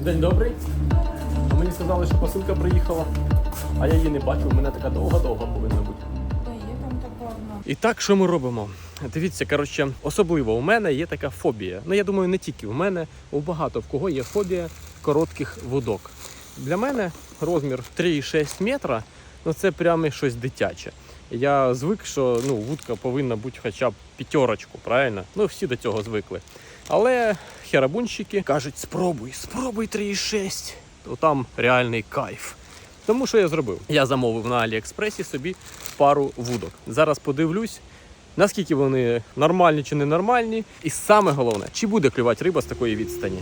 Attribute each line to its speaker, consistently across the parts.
Speaker 1: День добрий. А мені сказали, що посилка приїхала. А я її не бачу, у мене така довга-довга повинна бути.
Speaker 2: Та є там така одна.
Speaker 1: І так, що ми робимо? Дивіться, коротше, особливо у мене є така фобія. Ну я думаю, не тільки у мене, у багато в кого є фобія коротких вудок. Для мене розмір 3,6 метра ну це прямо щось дитяче. Я звик, що ну, вудка повинна бути хоча б п'ятерочку, правильно? Ну, всі до цього звикли. Але херабунщики кажуть, спробуй, спробуй 3,6. То там реальний кайф. Тому що я зробив? Я замовив на Аліекспресі собі пару вудок. Зараз подивлюсь, наскільки вони нормальні чи ненормальні. І саме головне, чи буде клювати риба з такої відстані.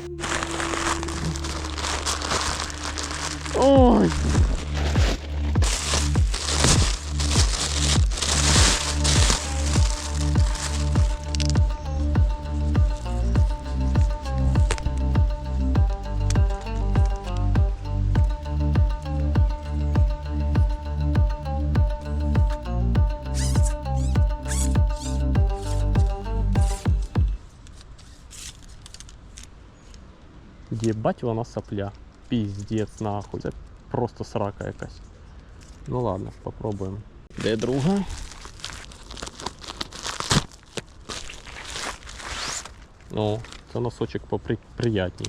Speaker 1: Ой. Єбать вона сопля. Піздець нахуй. Це просто срака якась. Ну ладно, попробуємо. Де друга? О, це носочок попри... приятній.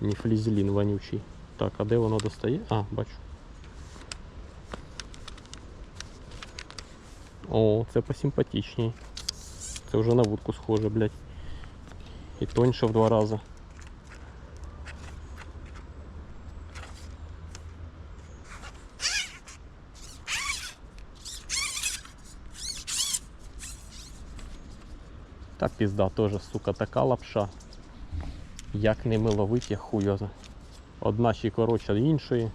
Speaker 1: Не флізелін вонючий. Так, а де воно достає? А, бачу. О, це посимпатичній. Це вже на вудку схоже, блядь. І тоньше в два рази. Та пізда теж, сука, така лапша. Як ними ловить, я хуйоза. Одна ще коротша іншої.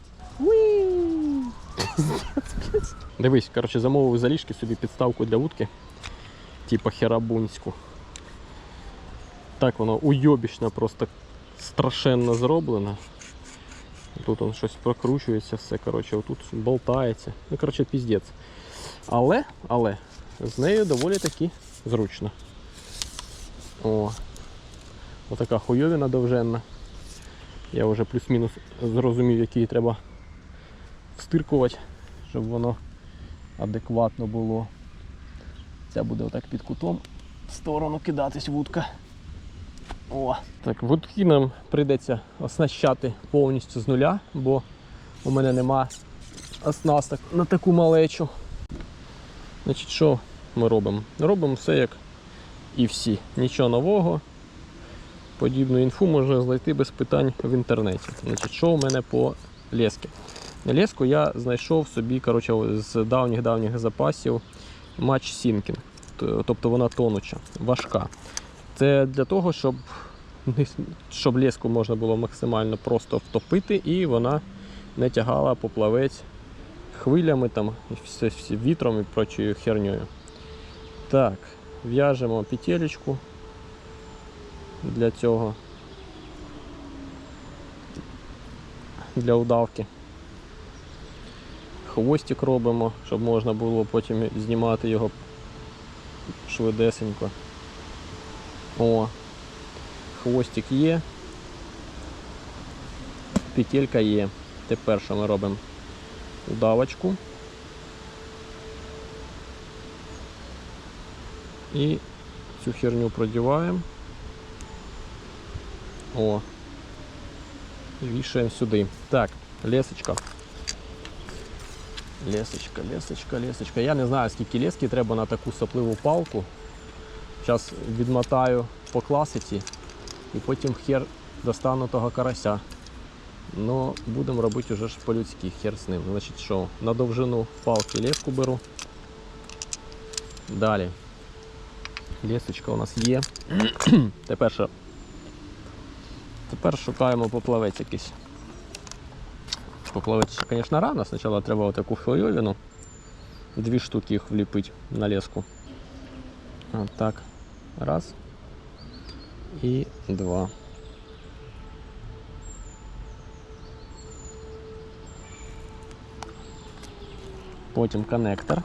Speaker 1: Дивись, коротше, замовив заліжки собі підставку для вудки. Типа херабунську. Так воно уйобічно, просто страшенно зроблено. Тут он щось прокручується, все, коротше, тут болтається. Ну, коротше, піздець. Але, але, з нею доволі таки зручно. О, отака хуйовіна довженна. Я вже плюс-мінус зрозумів, який треба встиркувати, щоб воно адекватно було. Ця буде отак під кутом в сторону кидатись вудка. О, так, вудки нам прийдеться оснащати повністю з нуля, бо у мене нема оснасток на таку малечу. Значить, що ми робимо? Робимо все як і всі. Нічого нового. Подібну інфу можна знайти без питань в інтернеті. Значить, Що у мене по лескі? На леску я знайшов собі коротше, з давніх-давніх запасів матч Сінкінг. Тобто вона тонуча, важка. Це для того, щоб, щоб леску можна було максимально просто втопити і вона не тягала поплавець хвилями, там, вітром і прочою херньою. Так, в'яжемо петелечку для цього. Для удавки. Хвостик робимо, щоб можна було потім знімати його швидесенько. О, хвостик є. Петелька є. Тепер що ми робимо? Удавочку. І цю херню продіваємо. О. І вішаємо сюди. Так, лесочка. Лесочка, лесочка, лесочка. Я не знаю, скільки лески треба на таку сопливу палку. Зараз відмотаю по класиці і потім хер достану того карася. Ну, будемо робити вже ж по-людськи, хер з ним. Значить що, на довжину палки леску беру. Далі. Лесочка у нас є. Тепер що? Тепер шукаємо поплавець якийсь. Поплавець, звісно, рано. Спочатку треба отаку хвойовину. Дві штуки їх вліпити на леску. От так. Раз. І два. Потім коннектор.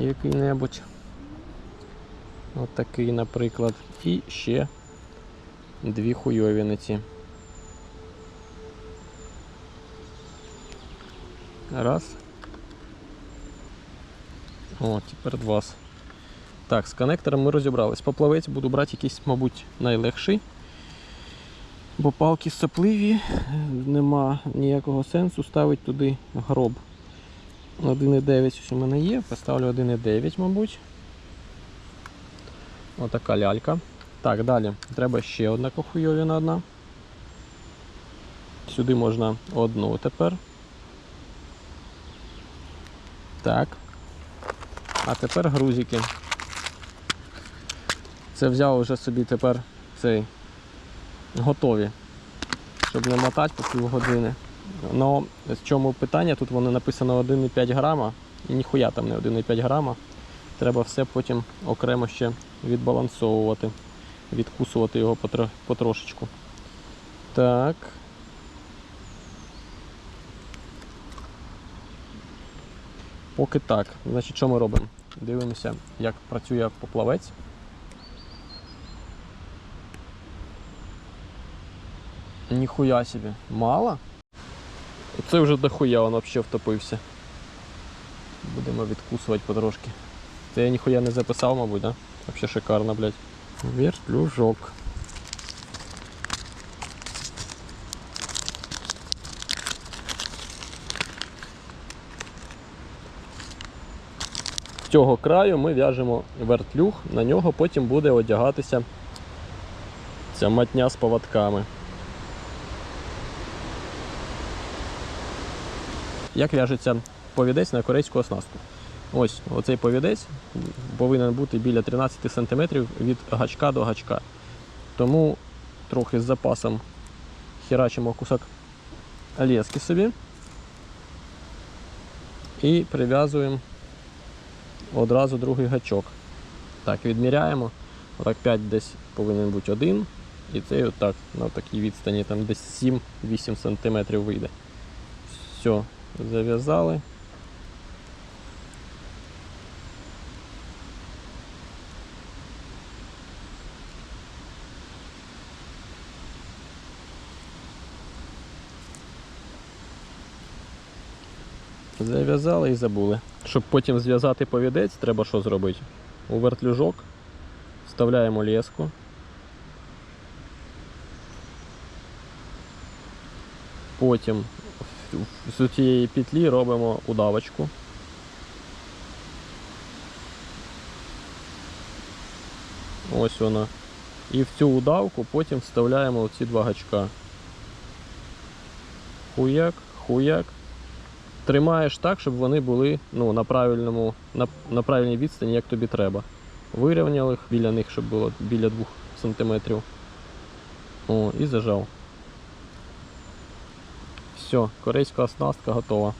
Speaker 1: Який-небудь. От такий, наприклад. І ще дві хуйовіниці. Раз. О, тепер два. Так, з коннектором ми розібрались. Поплавець буду брати якийсь, мабуть, найлегший. Бо палки сопливі, нема ніякого сенсу ставити туди гроб. 1,9 у мене є, поставлю 1,9, мабуть. Отака лялька. Так, далі. Треба ще одна кохуйовіна одна. Сюди можна одну тепер. Так. А тепер грузики. Це взяв вже собі тепер цей готові, щоб не мотати по півгодини. Ну, в чому питання? Тут воно написано 1,5 грама і ніхуя там не 1,5 грама. Треба все потім окремо ще відбалансовувати, відкусувати його потрошечку. Так. Поки так. Значить, що ми робимо? Дивимося, як працює поплавець. Ніхуя собі. Мало? Це вже дохуя він взагалі втопився. Будемо відкусувати потрошки. Це я ніхуя не записав, мабуть, да? Вообще шикарно, блядь. Вертлюжок. З цього краю ми в'яжемо вертлюг, на нього потім буде одягатися ця матня з поводками. Як в'яжеться повідець на корейську оснастку? Ось оцей повідець повинен бути біля 13 см від гачка до гачка. Тому трохи з запасом херачимо кусок лески собі і прив'язуємо одразу другий гачок. Так, відміряємо. Отак 5 десь повинен бути один. І цей отак на такій відстані там десь 7-8 см вийде. Все, зав'язали. Зав'язали і забули. Щоб потім зв'язати повідець, треба що зробити? У вертлюжок вставляємо леску. Потім з цієї петлі робимо удавочку. Ось вона. І в цю удавку потім вставляємо оці два гачка. Хуяк, хуяк. Тримаєш так, щоб вони були ну, на, правильному, на, на правильній відстані, як тобі треба. Вирівняв їх біля них, щоб було біля 2 см. О, і зажав. Все, корейська оснастка готова.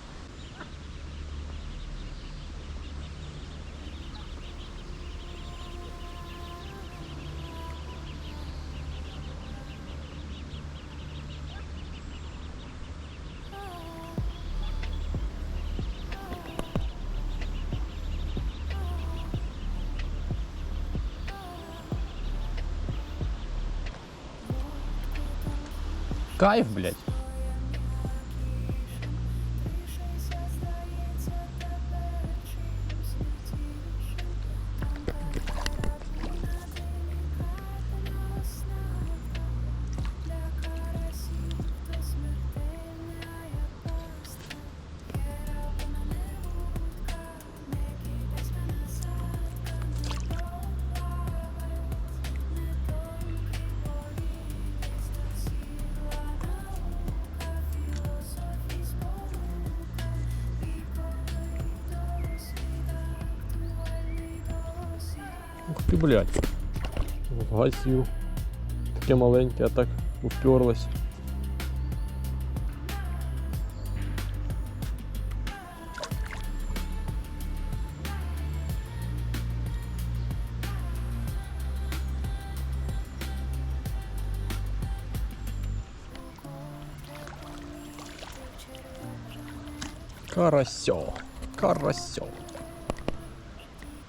Speaker 1: Кайф, блядь. Ти, блядь. Гасів. Таке маленьке, а так уперлось. Карасьо. Карасьо.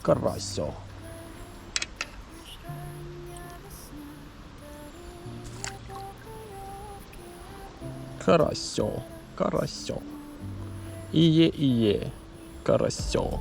Speaker 1: Карасьо. Карасьо. Карасьо. Іє, іє. Карасьо.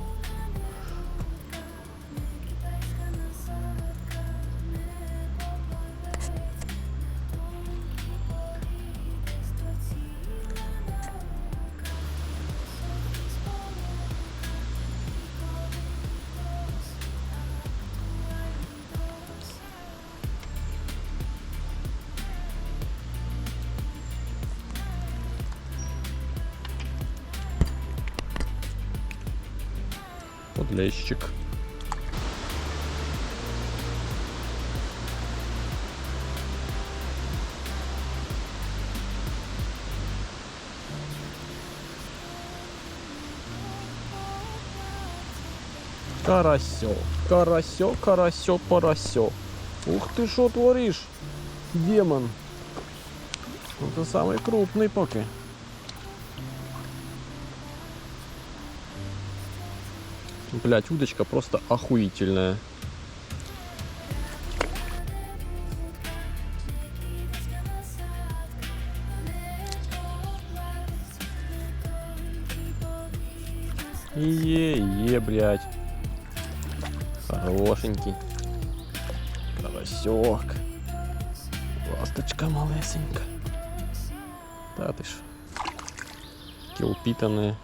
Speaker 1: Подлещик. Карасьо, карасьо, карасьо, поросьо. Ух ты, що твориш, демон. Це самий крупний поки. Блять, удочка просто охуительная. Е-е, блядь. Хорошенький. Новосек. Ласточка малесенька. Да ты ж. Такие упитанные.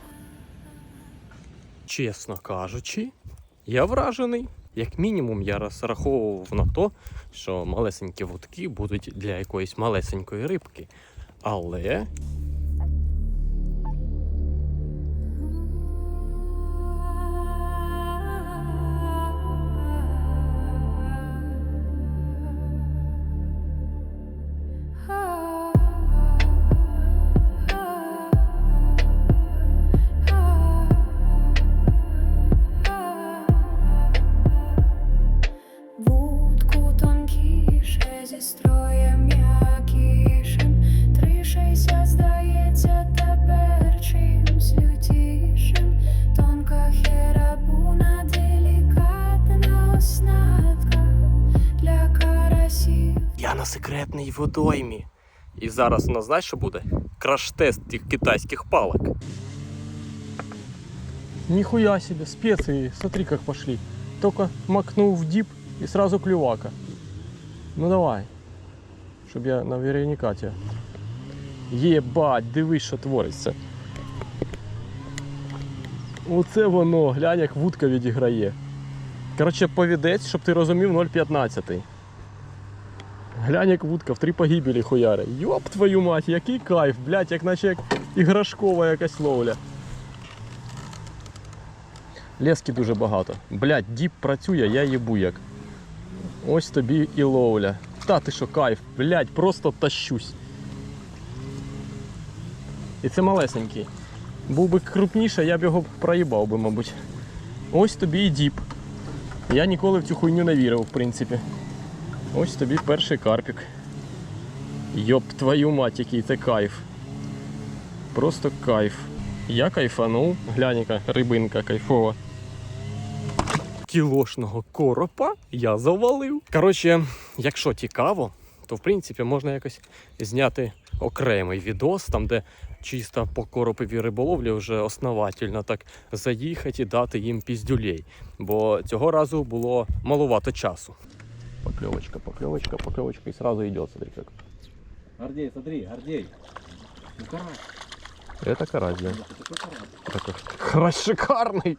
Speaker 1: Чесно кажучи, я вражений. Як мінімум, я розраховував на то, що малесенькі вудки будуть для якоїсь малесенької рибки. Але секретній водоймі. І зараз у нас знаєш, що буде? Краш-тест тих китайських палок. Нихуя себе, специи, смотри как пошли. Только макнул в дип и сразу клювака. Ну давай. Щоб я наверняка тебе. Єбать, дивись, що твориться. Оце воно, глянь, як вудка відіграє. Коротше, повідець, щоб ти розумів 0,15. Глянь, як вудка в три погибелі хуяри. Йоп твою мать, який кайф, блядь, як наче як іграшкова якась ловля. Лески дуже багато. Блядь, діп працює, я їбу як. Ось тобі і ловля. Та ти що, кайф, блядь, просто тащусь. І це малесенький. Був би крупніше, я б його проїбав би, мабуть. Ось тобі і діп. Я ніколи в цю хуйню не вірив, в принципі. Ось тобі перший карпік. Йоп твою мать, який це кайф. Просто кайф. Я кайфанув. Глянь-ка, рибинка кайфова. Кілошного коропа я завалив. Коротше, якщо цікаво, то в принципі можна якось зняти окремий відос, там де чисто по короповій риболовлі вже основательно так заїхати і дати їм піздюлей. Бо цього разу було малувато часу. Поклевочка, поклевочка, поклевочка, и сразу идет, смотри как.
Speaker 3: Гордей, смотри, Гордей. Ну карась,
Speaker 1: Это карась, да.
Speaker 3: это карась.
Speaker 1: Такой карась шикарный.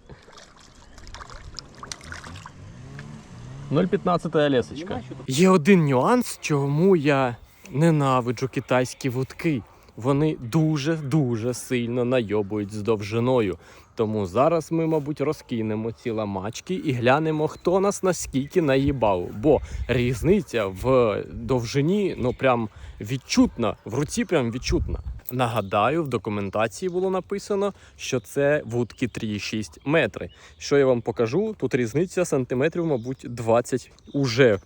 Speaker 1: 0,15 лесочка. Є один нюанс, чому я ненавиджу китайські вудки. Вони дуже-дуже сильно найобують з довжиною. Тому зараз ми, мабуть, розкинемо ці ламачки і глянемо, хто нас наскільки наїбав. Бо різниця в довжині ну прям відчутна, в руці прям відчутна. Нагадаю, в документації було написано, що це вудки 3,6 метри. Що я вам покажу? Тут різниця сантиметрів, мабуть, 20 уже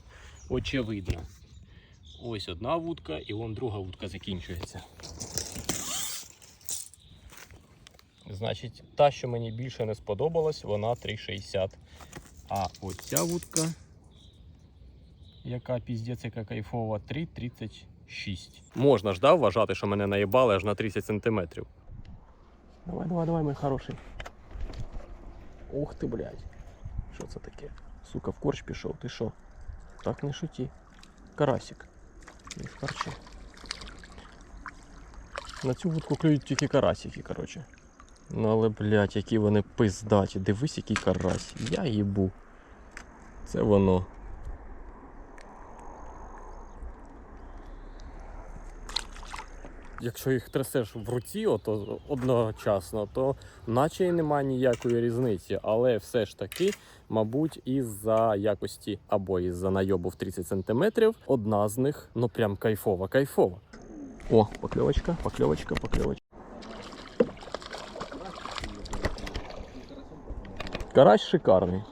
Speaker 1: очевидно. Ось одна вудка, і вон друга вудка закінчується. Значить, та, що мені більше не сподобалась, вона 3,60. А ось ця вудка, яка піздець, яка кайфова, 3,36. Можна ж да, вважати, що мене наїбали аж на 30 сантиметрів. Давай, давай, давай, мой хороший. Ух ти, блядь. Що це таке? Сука, в корч пішов, ти що? Так не шуті. Карасик. Не в харчі. На цю вудку клюють тільки карасики, коротше. Ну але, блядь, які вони пиздаті. Дивись, який карась. Я їбу. Це воно. Якщо їх трясеш в руці, ото одночасно, то наче й немає ніякої різниці. Але все ж таки, мабуть, із-за якості або із-за найобу в 30 см, одна з них ну прям кайфова, кайфова. О, покльовочка, покльовочка, покльовочка. Карась шикарний.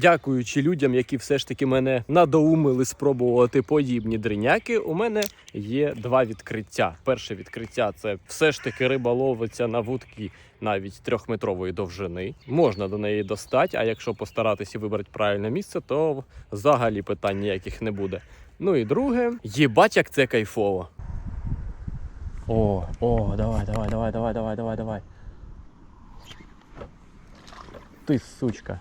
Speaker 1: Дякуючи людям, які все ж таки мене надоумили спробувати подібні дриняки, у мене є два відкриття. Перше відкриття це все ж таки риба ловиться на вудки навіть трьохметрової довжини. Можна до неї достати, а якщо постаратися вибрати правильне місце, то взагалі питань ніяких не буде. Ну і друге, їбать, як це кайфово. О, о, давай, давай, давай, давай, давай, давай, давай. Ти сучка.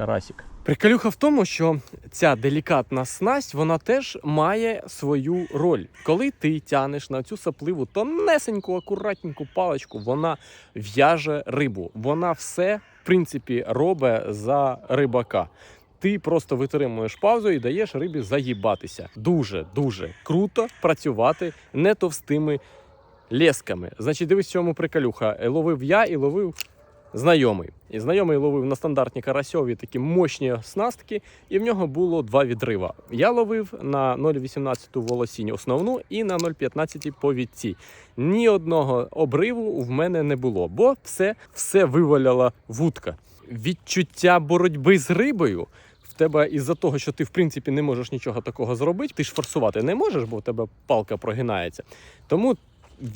Speaker 1: Карасик. Приколюха в тому, що ця делікатна снасть вона теж має свою роль. Коли ти тянеш на цю сапливу тонесеньку, акуратненьку паличку, вона в'яже рибу. Вона все, в принципі, робить за рибака. Ти просто витримуєш паузу і даєш рибі заїбатися. Дуже дуже круто працювати не товстими лесками. Значить, дивись, в цьому приколюха. Ловив я і ловив знайомий. І знайомий ловив на стандартні карасьові такі мощні снастки, і в нього було два відрива. Я ловив на 0,18 волосінь основну і на 0,15 повідці. Ні одного обриву в мене не було, бо все, все виваляла вудка. Відчуття боротьби з рибою. Тебе із-за того, що ти в принципі не можеш нічого такого зробити, ти ж форсувати не можеш, бо в тебе палка прогинається. Тому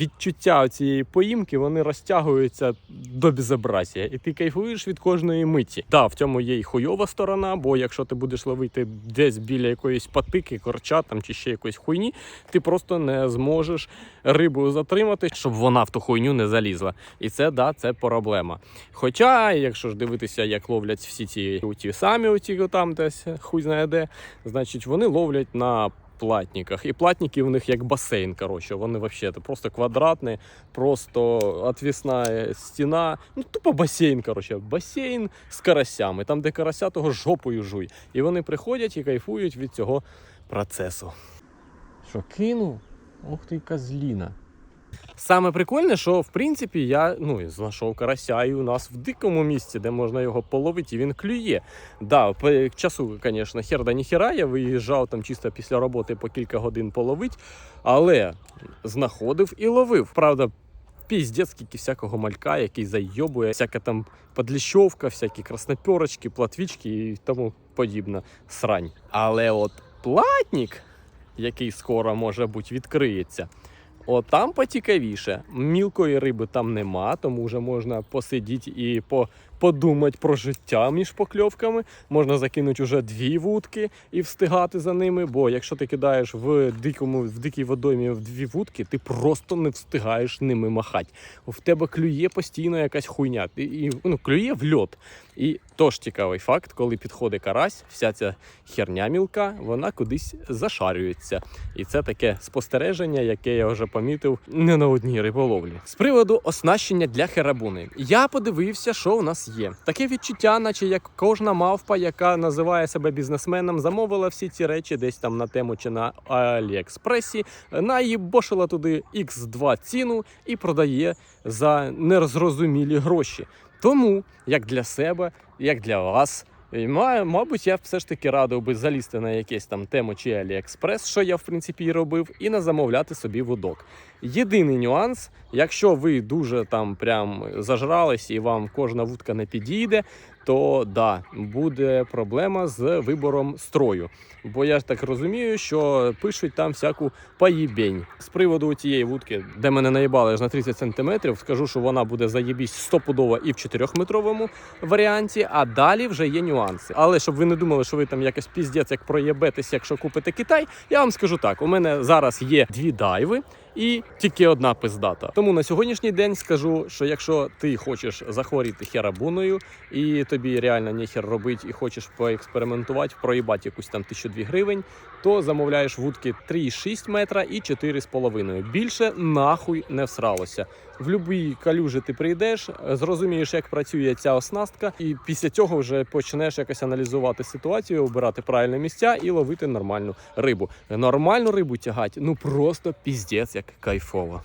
Speaker 1: відчуття цієї поїмки вони розтягуються до безобразія, і ти кайфуєш від кожної миті. Да, в цьому є й хуйова сторона, бо якщо ти будеш ловити десь біля якоїсь патики, корча там чи ще якоїсь хуйні, ти просто не зможеш рибу затримати, щоб вона в ту хуйню не залізла. І це да, це проблема. Хоча, якщо ж дивитися, як ловлять всі ці ті самі, оті там десь хуй знає де, значить вони ловлять на платниках. І платники в них як басейн. Коротше, вони взагалі просто квадратні, просто отвісна стіна. Ну, тупо басейн. Коротше, басейн з карасями. Там, де карася, того жопою жуй. І вони приходять і кайфують від цього процесу. Що кинув? Ох ти козліна. Саме прикольне, що в принципі я ну, знайшов карася і у нас в дикому місці, де можна його половити, і він клює. Да, по часу, звісно, хер да ніхера, я виїжджав там чисто після роботи по кілька годин половити, але знаходив і ловив. Правда, піздець, скільки всякого малька, який зайобує, всяка там подліщовка, всякі красноперочки, платвічки і тому подібна срань. Але от платник, який скоро, може бути, відкриється. От там поцікавіше. Мілкої риби там нема, тому вже можна посидіти і по, подумати про життя між покльовками. Можна закинути вже дві вудки і встигати за ними. Бо якщо ти кидаєш в дикому, в дикій водоймі в дві вудки, ти просто не встигаєш ними махати. В тебе клює постійно якась хуйня. І, і, ну, клює в льот. І тож цікавий факт, коли підходить карась, вся ця херня мілка, вона кудись зашарюється. І це таке спостереження, яке я вже помітив не на одній риболовлі. З приводу оснащення для херабуни. Я подивився, що у нас є. Таке відчуття, наче як кожна мавпа, яка називає себе бізнесменом, замовила всі ці речі десь там на тему чи на Аліекспресі, наїбошила туди X2 ціну і продає за нерозрозумілі гроші. Тому, як для себе, як для вас, і Мабуть, я все ж таки радив би залізти на якесь там тему чи Аліекспрес, що я в принципі і робив, і не замовляти собі вудок. Єдиний нюанс, якщо ви дуже там прям зажрались і вам кожна вудка не підійде, то да, буде проблема з вибором строю. Бо я ж так розумію, що пишуть там всяку поїбень. З приводу цієї вудки, де мене наїбали аж на 30 сантиметрів, скажу, що вона буде заєбісь стопудово і в 4-метровому варіанті, а далі вже є нюанси. Але щоб ви не думали, що ви там якось піздець як проєбетесь, якщо купите Китай, я вам скажу так: у мене зараз є дві дайви. І тільки одна пиздата. Тому на сьогоднішній день скажу, що якщо ти хочеш захворіти херабуною, і тобі реально ніхер робить, і хочеш поекспериментувати, проїбати якусь там 1002 гривень, то замовляєш вудки 3,6 метра і 4,5. Більше нахуй не всралося. В будь-якій калюжі ти прийдеш, зрозумієш, як працює ця оснастка, і після цього вже почнеш якось аналізувати ситуацію, обирати правильні місця і ловити нормальну рибу. Нормальну рибу тягати, ну просто піздець, як кайфово.